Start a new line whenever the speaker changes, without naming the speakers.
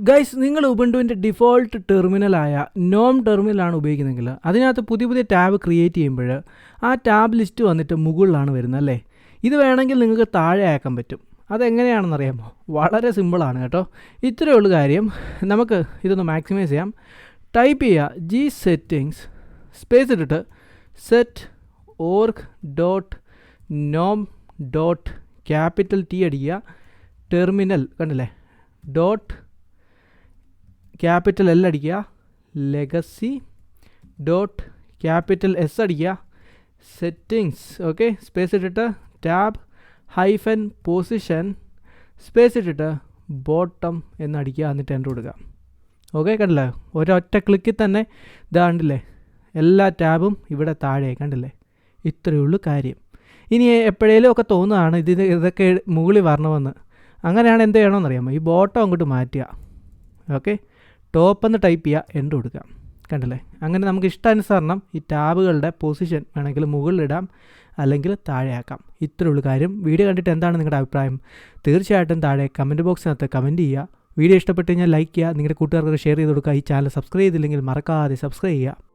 Guys നിങ്ങൾ ഉബുണ്ടുവിന്റെ default ടെർമിനലായ നോം ടെർമിനലാണ് ഉപയോഗിക്കുന്നതെങ്കിൽ അതിനകത്ത് പുതിയ പുതിയ ടാബ് ക്രിയേറ്റ് ചെയ്യുമ്പോൾ ആ ടാബ് ലിസ്റ്റ് വന്നിട്ട് മുകളിലാണ് വരുന്നത് അല്ലേ? ഇത് വേണമെങ്കിൽ നിങ്ങൾക്ക് താഴെ ആക്കാൻ പറ്റും. അതെങ്ങനെയാണെന്ന് അറിയാമോ? വളരെ സിമ്പിളാണ് കേട്ടോ. ഇത്രയേ ഉള്ളൂ കാര്യം. നമുക്ക് ഇതൊന്ന് മാക്സിമൈസ് ചെയ്യാം. ടൈപ്പ് ചെയ്യുക ജി സെറ്റിങ്സ് സ്പേസ് ഇട്ടിട്ട് set org dot gnome dot capital T അടിക്കുക. ടെർമിനൽ കണ്ടില്ലേ? ഡോട്ട് ക്യാപിറ്റൽ എൽ അടിക്കുക. ലെഗസി ഡോട്ട് ക്യാപിറ്റൽ എസ് അടിക്കുക. സെറ്റിങ്സ് ഓക്കെ സ്പേസ് ഇട്ടിട്ട് ടാബ് ഹൈഫൻ പൊസിഷൻ സ്പേസ് ഇട്ടിട്ട് ബോട്ടം എന്നടിക്കുക എന്നിട്ട് എന്റർ കൊടുക്കുക. ഓക്കെ കണ്ടില്ലേ? ഒരൊറ്റ ക്ലിക്കിൽ തന്നെ ഇതാണ്ടില്ലേ എല്ലാ ടാബും ഇവിടെ താഴെ കണ്ടില്ലേ? ഇത്രയേ ഉള്ളൂ കാര്യം. ഇനി എപ്പോഴേലും ഒക്കെ തോന്നുകയാണ് ഇത് ഇതൊക്കെ മുകളിൽ വരണമെന്ന്. അങ്ങനെയാണ് എന്ത് ചെയ്യണമെന്നറിയാമോ? ഈ ബോട്ടം അങ്ങോട്ട് മാറ്റുക. ഓക്കെ ടോപ്പ് എന്ന് ടൈപ്പ് ചെയ്യുക എന്റർ കൊടുക്കുക കണ്ടില്ലേ? അങ്ങനെ നമുക്ക് ഇഷ്ടാനുസരണം ഈ ടാബുകളുടെ പൊസിഷൻ വേണമെങ്കിൽ മുകളിലിടാം അല്ലെങ്കിൽ താഴെയാക്കാം. ഇത്രയുള്ള കാര്യം. വീഡിയോ കണ്ടിട്ട് എന്താണ് നിങ്ങളുടെ അഭിപ്രായം? തീർച്ചയായിട്ടും താഴെ കമന്റ് ബോക്സിനകത്ത് കമന്റ് ചെയ്യുക. വീഡിയോ ഇഷ്ടപ്പെട്ട് കഴിഞ്ഞാൽ ലൈക്ക് ചെയ്യുക. നിങ്ങളുടെ കൂട്ടുകാർക്ക് ഷെയർ ചെയ്ത് കൊടുക്കുക. ഈ ചാനൽ സബ്സ്ക്രൈബ് ചെയ്തില്ലെങ്കിൽ മറക്കാതെ സബ്സ്ക്രൈബ് ചെയ്യുക.